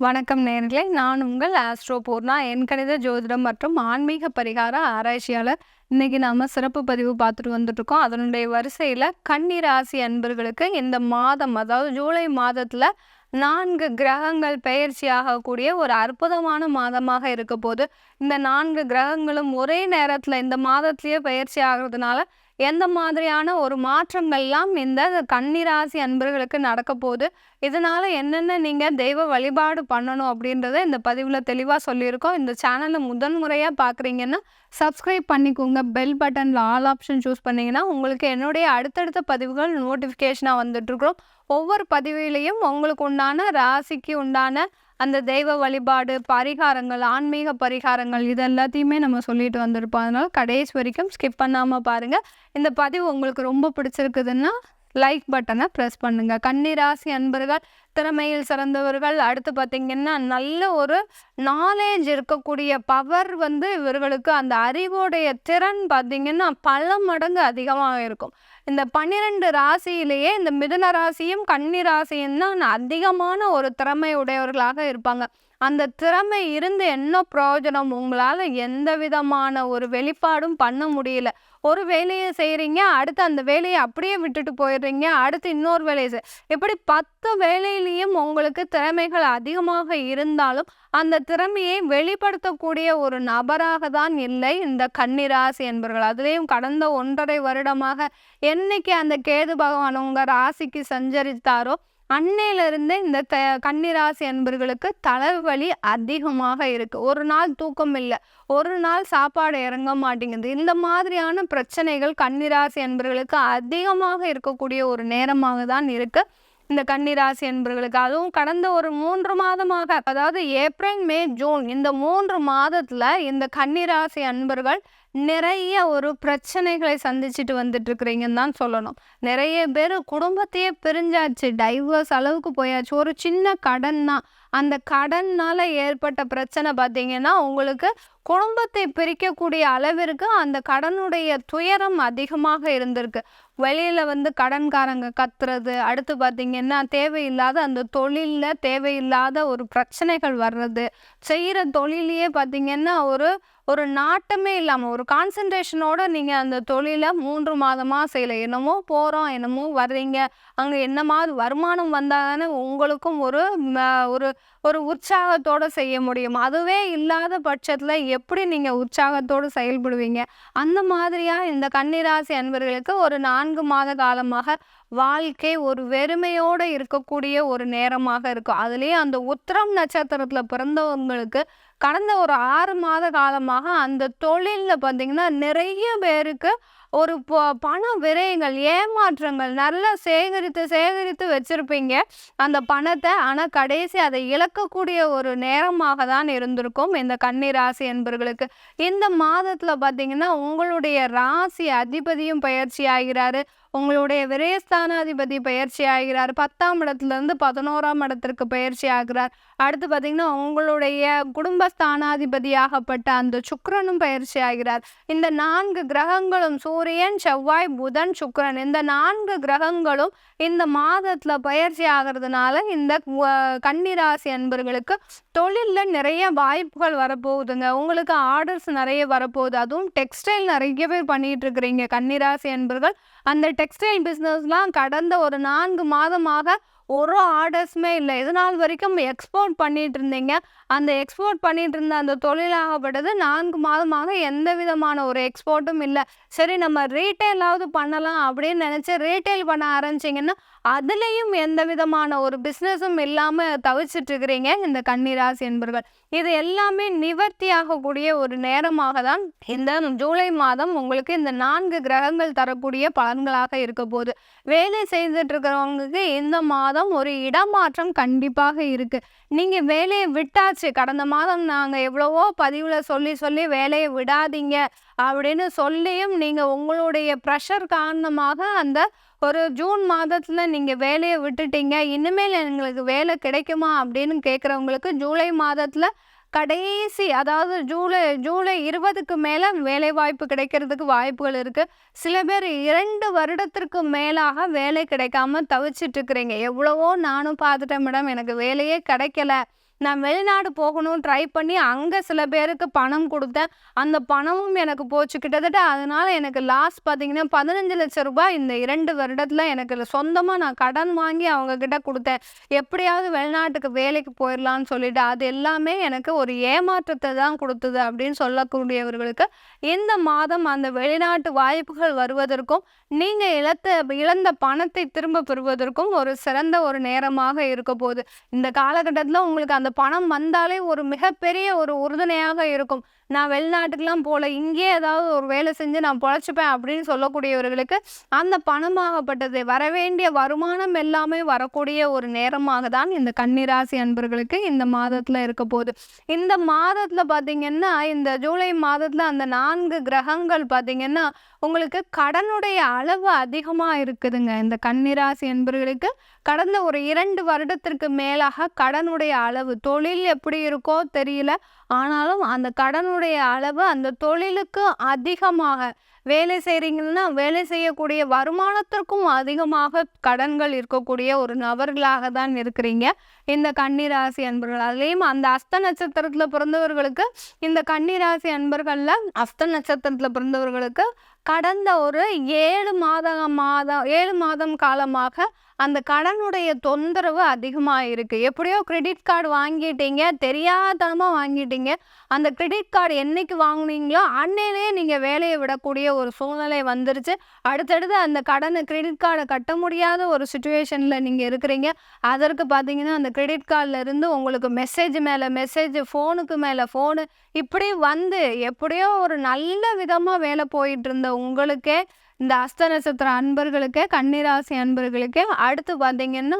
வணக்கம் நேர்களே. நான் உங்கள் ஆஸ்ட்ரோ பூர்ணா. எண்கணித ஜோதிடம் மற்றும் ஆன்மீக பரிகார ஆராய்ச்சியாளர். இன்றைக்கி நாம் சிறப்பு பதிவு பார்த்துட்டு வந்துட்ருக்கோம் அதனுடைய வரிசையில் கன்னி ராசி அன்பர்களுக்கு இந்த மாதம் அதாவது ஜூலை மாதத்தில் நான்கு கிரகங்கள் பெயர்ச்சி ஆகக்கூடிய ஒரு அற்புதமான மாதமாக இருக்க போது இந்த நான்கு கிரகங்களும் ஒரே நேரத்தில் இந்த மாதத்திலேயே பயிற்சி ஆகிறதுனால எந்த மாதிரியான ஒரு மாற்றங்கள்லாம் இந்த கன்னிராசி அன்பர்களுக்கு நடக்க போகுது? இதனால் என்னென்ன நீங்கள் தெய்வ வழிபாடு பண்ணணும் அப்படின்றத இந்த பதிவில் தெளிவாக சொல்லியிருக்கோம். இந்த சேனலை முதன் முறையாக பார்க்குறீங்கன்னா சப்ஸ்கிரைப் பண்ணிக்கோங்க. பெல் பட்டனில் ஆல் ஆப்ஷன் சூஸ் பண்ணிங்கன்னா உங்களுக்கு என்னுடைய அடுத்தடுத்த பதிவுகள் நோட்டிஃபிகேஷனாக வந்துட்டுருக்குறோம் ஒவ்வொரு பதிவிலையும் உங்களுக்கு உண்டான ராசிக்கு உண்டான அந்த தெய்வ வழிபாடு பரிகாரங்கள் ஆன்மீக பரிகாரங்கள் இது எல்லாத்தையுமே நம்ம சொல்லிட்டு வந்திருப்போம். அதனால் கடைசி வரைக்கும் ஸ்கிப் பண்ணாமல் பாருங்கள் இந்த பதிவு உங்களுக்கு ரொம்ப பிடிச்சிருக்குதுன்னா லைக் பட்டனை ப்ரெஸ் பண்ணுங்கள் கன்னிராசி அன்பர்கள் திறமையில் சிறந்தவர்கள் அடுத்து பார்த்திங்கன்னா நல்ல ஒரு நாலேஜ் இருக்கக்கூடிய பவர் வந்து இவர்களுக்கு அந்த அறிவோடைய திறன் பார்த்திங்கன்னா பல மடங்கு அதிகமாக இருக்கும். இந்த பன்னிரெண்டு ராசியிலேயே இந்த மிதுன ராசியும் கன்னி ராசியும் தான் அதிகமான ஒரு திறமை உடையவர்களாக இருப்பாங்க. அந்த திறமை இருந்து என்ன பிரயோஜனம்? உங்களால் எந்த விதமான ஒரு வெளிப்பாடும் பண்ண முடியல. ஒரு வேலையை செய்கிறீங்க அடுத்து அந்த வேலையை அப்படியே விட்டுட்டு போயிடுறீங்க அடுத்து இன்னொரு வேலையை செய். இப்படி பத்து வேலையிலையும் உங்களுக்கு திறமைகள் அதிகமாக இருந்தாலும் அந்த திறமையை வெளிப்படுத்தக்கூடிய ஒரு நபராக தான் இல்லை இந்த கன்னிராசி என்பவர்கள் அதுலேயும் கடந்த ஒன்றரை வருடமாக என்னைக்கு அந்த கேது பகவான் உங்கள் ராசிக்கு சஞ்சரித்தாரோ அன்னையிலிருந்தே இந்த த கன்னிராசி அன்பர்களுக்கு தலைவலி அதிகமாக இருக்குது ஒரு நாள் தூக்கம் இல்லை. ஒரு நாள் சாப்பாடு இறங்க மாட்டேங்குது. இந்த மாதிரியான பிரச்சனைகள் கன்னிராசி அன்பர்களுக்கு அதிகமாக இருக்கக்கூடிய ஒரு நேரமாக தான் இருக்குது இந்த கன்னிராசி என்பர்களுக்கு. அதுவும் கடந்த ஒரு மூன்று மாதமாக அதாவது ஏப்ரல் மே ஜூன் இந்த மூன்று மாதத்தில் இந்த கன்னிராசி அன்பர்கள் நிறைய ஒரு பிரச்சனைகளை சந்திச்சுட்டு வந்துட்டு இருக்கிறீங்கன்னு தான் சொல்லணும். நிறைய பேர் குடும்பத்தையே பிரிஞ்சாச்சு. டைவர்ஸ் அளவுக்கு போயாச்சு. ஒரு சின்ன கடன் தான். அந்த கடனால் ஏற்பட்ட பிரச்சனை பார்த்தீங்கன்னா உங்களுக்கு குடும்பத்தை பிரிக்கக்கூடிய அளவிற்கு அந்த கடனுடைய துயரம் அதிகமாக இருந்திருக்கு. வெளியில் வந்து கடன்காரங்க கத்துறது அடுத்து பார்த்திங்கன்னா தேவையில்லாத அந்த தொழிலில் தேவையில்லாத ஒரு பிரச்சனைகள் வர்றது செய்கிற தொழிலையே பார்த்தீங்கன்னா ஒரு ஒரு நாட்டமே இல்லாமல் ஒரு கான்சன்ட்ரேஷனோட நீங்கள் அந்த தொழிலை மூன்று மாதமாக செய்யலை. என்னமோ போகிறோம் என்னமோ வர்றீங்க. அங்கே என்ன மாதிரி வருமானம் வந்தால் தானே உங்களுக்கும் ஒரு ஒரு ஒரு உற்சாகத்தோடு செய்ய முடியும். அதுவே இல்லாத பட்சத்தில் எப்படி நீங்கள் உற்சாகத்தோடு செயல்படுவீங்க? அந்த மாதிரியாக இந்த கன்னிராசி அன்பர்களுக்கு ஒரு நான்கு மாத காலமாக வாழ்க்கை ஒரு வெறுமையோடு இருக்கக்கூடிய ஒரு நேரமாக இருக்கும். அதுலேயே அந்த உத்திரம் நட்சத்திரத்தில் பிறந்தவங்களுக்கு கடந்த ஒரு ஆறு மாத காலமாக அந்த தொழிலில் பார்த்திங்கன்னா நிறைய பேருக்கு ஒரு ப பண விரயங்கள் ஏமாற்றங்கள் நல்லா சேகரித்து சேகரித்து வச்சுருப்பீங்க. அந்த பணத்தை ஆனால் கடைசி அதை இழக்கக்கூடிய ஒரு நேரமாக தான் இருந்திருக்கும் இந்த கன்னி ராசி என்பர்களுக்கு. இந்த மாதத்தில் பார்த்திங்கன்னா உங்களுடைய ராசி அதிபதியும் பயிற்சி ஆகிறாரு உங்களுடைய விரயஸ்தானாதிபதி பயிற்சி ஆகிறார். பத்தாம் இடத்துலேருந்து பதினோராம் இடத்திற்கு பயிற்சி ஆகிறார். அடுத்து பார்த்திங்கன்னா உங்களுடைய குடும்பஸ்தானாதிபதியாகப்பட்ட அந்த சுக்கரனும் பயிற்சி ஆகிறார். இந்த நான்கு கிரகங்களும் சூரியன் செவ்வாய் புதன் சுக்கரன் இந்த நான்கு கிரகங்களும் இந்த மாதத்தில் பயிற்சி ஆகிறதுனால இந்த கன்னிராசி அன்பர்களுக்கு தொழிலில் நிறைய வாய்ப்புகள் வரப்போகுதுங்க. உங்களுக்கு ஆர்டர்ஸ் நிறைய வரப்போகுது. அதுவும் டெக்ஸ்டைல் நிறைய பேர் பண்ணிகிட்டு இருக்கிறீங்க கன்னிராசி அன்பர்கள். அந்த டெக்ஸ்டைல் பிஸ்னஸ்லாம் கடந்த ஒரு நான்கு மாதமாக ஒரு ஆர்டர்ஸுமே இல்லை. இது நாள் வரைக்கும் எக்ஸ்போர்ட் பண்ணிட்டு இருந்தீங்க. அந்த எக்ஸ்போர்ட் பண்ணிட்டு இருந்த அந்த தொழிலாகப்பட்டது நான்கு மாதமாக எந்த விதமான ஒரு எக்ஸ்போர்ட்டும் இல்லை. சரி நம்ம ரீட்டைலாவது பண்ணலாம் அப்படின்னு நினச்சி ரீட்டைல் பண்ண ஆரம்பிச்சிங்கன்னா அதுலேயும் எந்த விதமான ஒரு பிஸ்னஸும் இல்லாமல் தவிச்சிட்ருக்கிறீங்க இந்த கன்னிராசி என்பர்கள். இது எல்லாமே நிவர்த்தி ஆகக்கூடிய ஒரு நேரமாக தான் இந்த ஜூலை மாதம் உங்களுக்கு இந்த நான்கு கிரகங்கள் தரக்கூடிய பலன்களாக இருக்க போகுது. வேலை செய்துட்டு இருக்கிறவங்களுக்கு இந்த மாதம் ஒரு இடமாற்றம் கண்டிப்பாக இருக்குது நீங்கள் வேலையை விட்டாச்சு கடந்த மாதம் நாங்கள் எவ்வளவோ பதிவில் சொல்லி சொல்லி வேலையை விடாதீங்க அப்படின்னு சொல்லியும் நீங்கள் உங்களுடைய ப்ரெஷர் காரணமாக அந்த ஒரு ஜூன் மாதத்தில் நீங்கள் வேலையை விட்டுட்டீங்க. இனிமேல் எங்களுக்கு வேலை கிடைக்குமா அப்படின்னு கேட்குறவங்களுக்கு ஜூலை மாதத்தில் கடைசி அதாவது ஜூலை ஜூலை இருபதுக்கு மேலே வேலைவாய்ப்பு கிடைக்கிறதுக்கு வாய்ப்புகள் இருக்குது சில பேர் இரண்டு வருடத்திற்கு மேலாக வேலை கிடைக்காம தவிச்சிட்டு இருக்கிறீங்க. எவ்வளவோ நானும் பார்த்துட்டேன் மேடம் எனக்கு வேலையே கிடைக்கல. நான் வெளிநாடு போகணும் ட்ரை பண்ணி அங்கே சில பேருக்கு பணம் கொடுத்தேன். அந்த பணமும் எனக்கு போச்சு. கிட்டத்தட்ட அதனால் எனக்கு லாஸ் பார்த்திங்கன்னா பதினஞ்சு லட்சம் ரூபாய் இந்த இரண்டு வருடத்தில் எனக்கு சொந்தமாக நான் கடன் வாங்கி அவங்கக்கிட்ட கொடுத்தேன். எப்படியாவது வெளிநாட்டுக்கு வேலைக்கு போயிடலான்னு சொல்லிட்டு அது எல்லாமே எனக்கு ஒரு ஏமாற்றத்தை தான் கொடுத்தது அப்படின்னு சொல்லக்கூடியவர்களுக்கு இந்த மாதம் அந்த வெளிநாட்டு வாய்ப்புகள் வருவதற்கும் நீங்கள் இழத்த இழந்த பணத்தை திரும்ப பெறுவதற்கும் ஒரு சிறந்த ஒரு நேரமாக இருக்க போகுது. இந்த காலகட்டத்தில் உங்களுக்கு அந்த பணம் வந்தாலே ஒரு மிகப்பெரிய ஒரு உறுதுணையாக இருக்கும். நான் வெளிநாட்டுக்கெலாம் போகல இங்கேயே ஏதாவது ஒரு வேலை செஞ்சு நான் பொழைச்சிப்பேன் அப்படின்னு சொல்லக்கூடியவர்களுக்கு அந்த பணமாகப்பட்டது வரவேண்டிய வருமானம் எல்லாமே வரக்கூடிய ஒரு நேரமாக தான் இந்த கன்னிராசி அன்பர்களுக்கு இந்த மாதத்தில் இருக்க போகுது. இந்த மாதத்தில் பார்த்திங்கன்னா இந்த ஜூலை மாதத்தில் அந்த நான்கு கிரகங்கள் பார்த்திங்கன்னா உங்களுக்கு கடனுடைய அளவு அதிகமாக இருக்குதுங்க. இந்த கன்னிராசி என்பர்களுக்கு கடந்த ஒரு இரண்டு வருடத்திற்கு மேலாக கடனுடைய அளவு தொழில் எப்படி இருக்கோ தெரியல. ஆனாலும் அந்த கடனுடைய அளவு அந்த தொழிலுக்கு அதிகமாக வேலை செய்கிறீங்கன்னா வேலை செய்யக்கூடிய வருமானத்திற்கும் அதிகமாக கடன்கள் இருக்கக்கூடிய ஒரு நபர்களாக தான் இருக்கிறீங்க. இந்த கன்னிராசி அன்பர்கள் அதுலேயும் அந்த அஸ்த நட்சத்திரத்தில் பிறந்தவர்களுக்கு இந்த கன்னிராசி அன்பர்களில் அஸ்த நட்சத்திரத்தில் பிறந்தவர்களுக்கு கடந்த ஒரு ஏழு மாத மாதம் ஏழு மாதம் காலமாக அந்த கடனுடைய தொந்தரவு அதிகமாக இருக்குது எப்படியோ கிரெடிட் கார்டு வாங்கிட்டீங்க தெரியாதனமாக வாங்கிட்டீங்க. அந்த கிரெடிட் கார்டு என்னைக்கு வாங்குனீங்களோ அன்னையிலே நீங்கள் வேலையை விடக்கூடிய ஒரு சூழ்நிலை வந்துருச்சு. அடுத்தடுத்து அந்த கடனை கிரெடிட் கார்டை கட்ட முடியாத ஒரு சுச்சுவேஷனில் நீங்கள் இருக்கிறீங்க. அதற்கு பார்த்தீங்கன்னா அந்த கிரெடிட் கார்டிலிருந்து உங்களுக்கு மெசேஜ் மேலே மெசேஜ் ஃபோனுக்கு மேலே ஃபோனு இப்படி வந்து எப்படியோ ஒரு நல்ல விதமாக வேலை போயிட்டு இருந்த உங்களுக்கே இந்த அஸ்த நட்சத்திர அன்பர்களுக்கே கன்னிராசி அன்பர்களுக்கே அடுத்து பார்த்தீங்கன்னா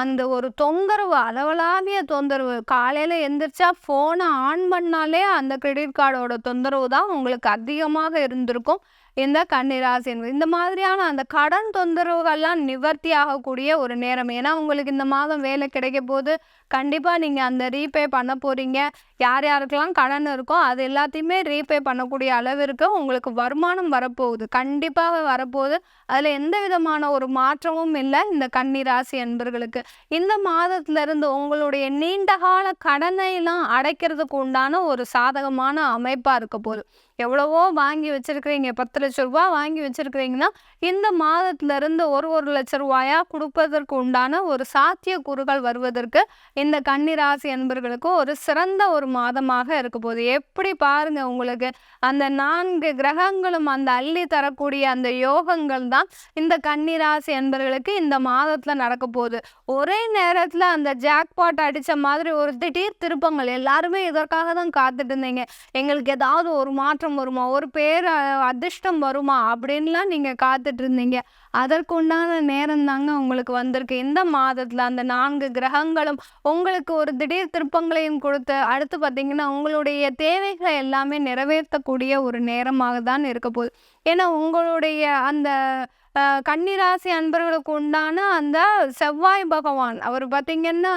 அந்த ஒரு தொந்தரவு அளவலாவிய தொந்தரவு. காலையில் எந்திரிச்சா ஃபோனை ஆன் பண்ணாலே அந்த கிரெடிட் கார்டோட தொந்தரவு தான் உங்களுக்கு அதிகமாக இருந்திருக்கும். இந்த கன்னிராசி என்பது. இந்த மாதிரியான அந்த கடன் தொந்தரவுகள்லாம் நிவர்த்தி ஆகக்கூடிய ஒரு நேரம். ஏன்னா உங்களுக்கு இந்த மாதம் வேலை கிடைக்க போது கண்டிப்பாக நீங்கள் அந்த ரீபே பண்ண போகிறீங்க யார் யாருக்கெல்லாம் கடன் இருக்கோ அது எல்லாத்தையுமே ரீபே பண்ணக்கூடிய அளவிற்கு உங்களுக்கு வருமானம் வரப்போகுது. கண்டிப்பாக வரப்போகுது. அதில் எந்த விதமான ஒரு மாற்றமும் இல்லை இந்த கன்னிராசி என்பர்களுக்கு. இந்த மாதத்திலிருந்து உங்களுடைய நீண்டகால கடனைலாம் அடைக்கிறதுக்கு உண்டான ஒரு சாதகமான அமைப்பாக இருக்க போகுது. எவ்வளவோ வாங்கி வச்சுருக்கிறீங்க. பத்து லட்ச ரூபா வாங்கி வச்சிருக்கிறீங்கன்னா இந்த மாதத்துலேருந்து ஒரு ஒரு லட்ச ரூபாயாக கொடுப்பதற்கு உண்டான ஒரு சாத்திய கூறுகள் வருவதற்கு இந்த கன்னிராசி என்பர்களுக்கு ஒரு சிறந்த ஒரு மாதமாக இருக்க போகுது. எப்படி பாருங்கள் உங்களுக்கு அந்த நான்கு கிரகங்களும் அந்த அள்ளி தரக்கூடிய அந்த யோகங்கள் தான் இந்த கன்னிராசி என்பர்களுக்கு இந்த மாதத்தில் நடக்க போகுது. ஒரே நேரத்தில் அந்த ஜாக்பாட் அடித்த மாதிரி ஒரு திடீர் திருப்பங்கள் எல்லாருமே இதற்காக தான் காத்துட்டு இருந்தீங்க. எங்களுக்கு ஏதாவது ஒரு மாற்றம் மாற்றம் வருமா? ஒரு பேர் அதிர்ஷ்டம் வருமா? அப்படின்லாம் நீங்கள் காத்துட்டு இருந்தீங்க அதற்குண்டான நேரம் தாங்க உங்களுக்கு வந்திருக்கு. இந்த மாதத்தில் அந்த நான்கு கிரகங்களும் உங்களுக்கு ஒரு திடீர் திருப்பங்களையும் கொடுத்து அடுத்து பார்த்தீங்கன்னா உங்களுடைய தேவைகளை எல்லாமே நிறைவேற்றக்கூடிய ஒரு நேரமாக தான் இருக்க போகுது. ஏன்னா உங்களுடைய அந்த கன்னிராசி அன்பர்களுக்கு உண்டான அந்த செவ்வாய் பகவான். அவர் பார்த்திங்கன்னா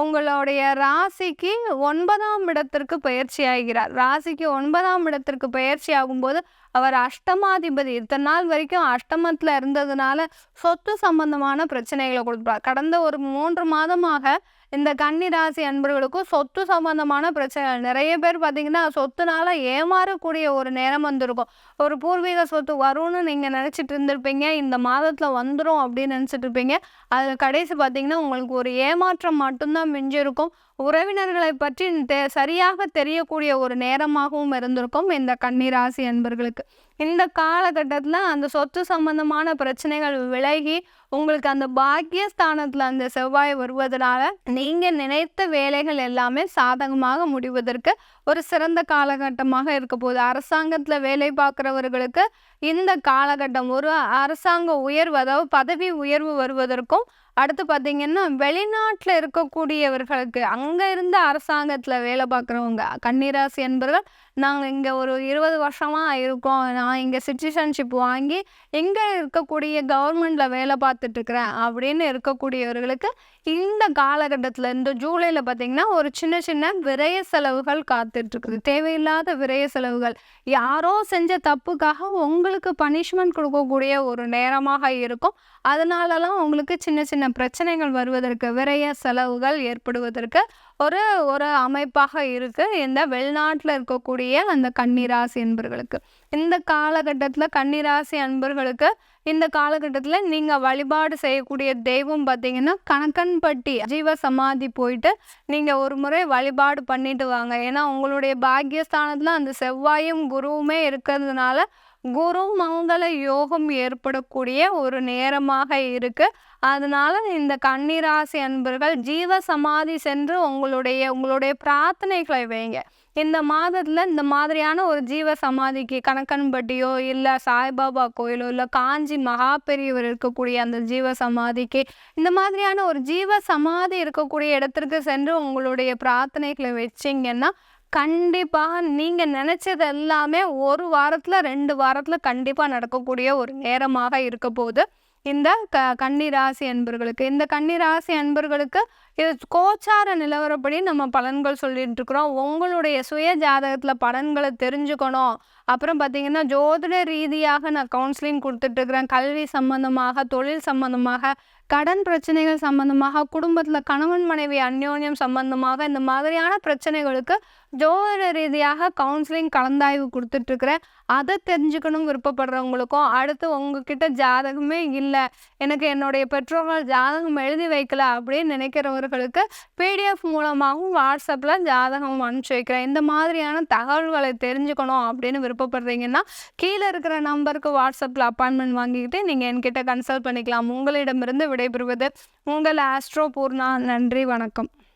உங்களுடைய ராசிக்கு ஒன்பதாம் இடத்திற்கு பயிற்சி ஆகிறார். ராசிக்கு ஒன்பதாம் இடத்திற்கு பயிற்சி ஆகும்போது அவர் அஷ்டமாதிபதி. இத்தனை நாள் வரைக்கும் அஷ்டமத்தில் இருந்ததுனால சொத்து சம்பந்தமான பிரச்சனைகளை கொடுப்பார். கடந்த ஒரு மூன்று மாதமாக இந்த கன்னிராசி அன்பர்களுக்கும் சொத்து சம்பந்தமான பிரச்சனைகள். நிறைய பேர் பார்த்தீங்கன்னா சொத்துனால ஏமாறக்கூடிய ஒரு நேரம் வந்திருக்கும். ஒரு பூர்வீக சொத்து வரும்னு நீங்கள் நினச்சிட்டு இருந்திருப்பீங்க. இந்த மாதத்தில் வந்துடும் அப்படின்னு நினச்சிட்டு இருப்பீங்க. அது கடைசி பார்த்தீங்கன்னா உங்களுக்கு ஒரு ஏமாற்றம் மட்டும்தான் மிஞ்சிருக்கும். உறவினர்களை பற்றி தெ சரியாக தெரியக்கூடிய ஒரு நேரமாகவும் இருந்திருக்கும் இந்த கன்னிராசி அன்பர்களுக்கு. இந்த காலகட்டத்தில் அந்த சொத்து சம்பந்தமான பிரச்சனைகள் விலகி உங்களுக்கு அந்த பாக்கியஸ்தானத்தில் அந்த செவ்வாய் வருவதனால நீங்கள் நினைத்த வேலைகள் எல்லாமே சாதகமாக முடிவதற்கு ஒரு சிறந்த காலகட்டமாக இருக்க போகுது. அரசாங்கத்தில் வேலை பார்க்குறவர்களுக்கு இந்த காலகட்டம் ஒரு அரசாங்க உயர்வு அதாவது பதவி உயர்வு வருவதற்கும் அடுத்து பார்த்தீங்கன்னா வெளிநாட்டில் இருக்கக்கூடியவர்களுக்கு அங்கே இருந்த அரசாங்கத்தில் வேலை பார்க்குறவங்க கன்னிராசி என்பவர்கள் நாங்கள் இங்கே ஒரு இருபது வருஷமாக இருக்கோம். நான் இங்கே சிட்டிசன்ஷிப் வாங்கி இங்கே இருக்கக்கூடிய கவர்மெண்ட்டில் வேலை பார்த்துட்ருக்குறேன் அப்படின்னு இருக்கக்கூடியவர்களுக்கு இந்த காலகட்டத்தில் இந்த ஜூலையில் பார்த்திங்கன்னா ஒரு சின்ன சின்ன விரய செலவுகள் காத்து இருக்குது தேவையில்லாத விரய செலவுகள். யாரோ செஞ்ச தப்புக்காக உங்களுக்கு பனிஷ்மெண்ட் கொடுக்கக்கூடிய ஒரு நேரமாக இருக்கும். அதனாலலாம் உங்களுக்கு சின்ன சின்ன பிரச்சனைகள் வருவதற்கு விரய செலவுகள் ஏற்படுவதற்கு ஒரு ஒரு அமைப்பாக இருக்குது இந்த வெளிநாட்டில் இருக்கக்கூடிய அந்த கன்னிராசி அன்பர்களுக்கு. இந்த காலகட்டத்தில் கன்னிராசி அன்பர்களுக்கு இந்த காலகட்டத்தில் நீங்கள் வழிபாடு செய்யக்கூடிய தெய்வம் பார்த்தீங்கன்னா கணக்கன்பட்டி ஜீவ சமாதி போயிட்டு நீங்கள் ஒரு முறை வழிபாடு பண்ணிட்டு வாங்க. ஏன்னா உங்களுடைய பாக்கியஸ்தானத்தில் அந்த செவ்வாயும் குருவுமே இருக்கிறதுனால குரு மங்கள யோகம் ஏற்படக்கூடிய ஒரு நேரமாக இருக்கு. அதனால இந்த கன்னிராசி அன்பர்கள் ஜீவ சமாதி சென்று உங்களுடைய உங்களுடைய பிரார்த்தனைகளை வைங்க. இந்த மாதத்தில் இந்த மாதிரியான ஒரு ஜீவ சமாதிக்கு கணக்கன்பட்டியோ இல்லை சாய்பாபா கோயிலோ இல்லை காஞ்சி மகா பெரியவர் இருக்கக்கூடிய அந்த ஜீவ சமாதிக்கு இந்த மாதிரியான ஒரு ஜீவ சமாதி இருக்கக்கூடிய இடத்திற்கு சென்று உங்களுடைய பிரார்த்தனைகளை வச்சிங்கன்னா கண்டிப்பாக நீங்கள் நினச்சது எல்லாமே ஒரு வாரத்தில் ரெண்டு வாரத்தில் கண்டிப்பாக நடக்கக்கூடிய ஒரு நேரமாக இருக்க போகுது. இந்த க கன்னிராசி அன்பர்களுக்கு. இந்த கன்னிராசி அன்பர்களுக்கு இது கோச்சார நிலவரப்படி நம்ம பலன்கள் சொல்லிட்டு இருக்கிறோம். உங்களுடைய சுய ஜாதகத்தில் பலன்களை தெரிஞ்சுக்கணும். அப்புறம் பார்த்தீங்கன்னா ஜோதிட ரீதியாக நான் கவுன்சிலிங் கொடுத்துட்ருக்குறேன் கல்வி சம்பந்தமாக தொழில் சம்பந்தமாக கடன் பிரச்சனைகள் சம்பந்தமாக குடும்பத்தில் கணவன் மனைவி அந்யோன்யம் சம்பந்தமாக இந்த மாதிரியான பிரச்சனைகளுக்கு ஜோதிட ரீதியாக கவுன்சிலிங் கலந்தாய்வு கொடுத்துட்ருக்குறேன். அதை தெரிஞ்சுக்கணும் விருப்பப்படுறவங்களுக்கும். அடுத்து உங்ககிட்ட ஜாதகமே இல்லை. எனக்கு என்னுடைய பெற்றோர்கள் ஜாதகம் எழுதி வைக்கல அப்படின்னு நினைக்கிறவர்களுக்கு பிடிஎஃப் மூலமாகவும் வாட்ஸ்அப்பில் ஜாதகம் அனுப்பிச்சி வைக்கிறேன். இந்த மாதிரியான தகவல்களை தெரிஞ்சுக்கணும் அப்படின்னு விருப்பப்படுறீங்கன்னா கீழே இருக்கிற நம்பருக்கு வாட்ஸ்அப்பில் அப்பாயின்மெண்ட் வாங்கிக்கிட்டு நீங்கள் என்கிட்ட கன்சல்ட் பண்ணிக்கலாம். உங்களிடமிருந்து விடைபெறுவது உங்கள் ஆஸ்ட்ரோ பூர்ணா. நன்றி வணக்கம்.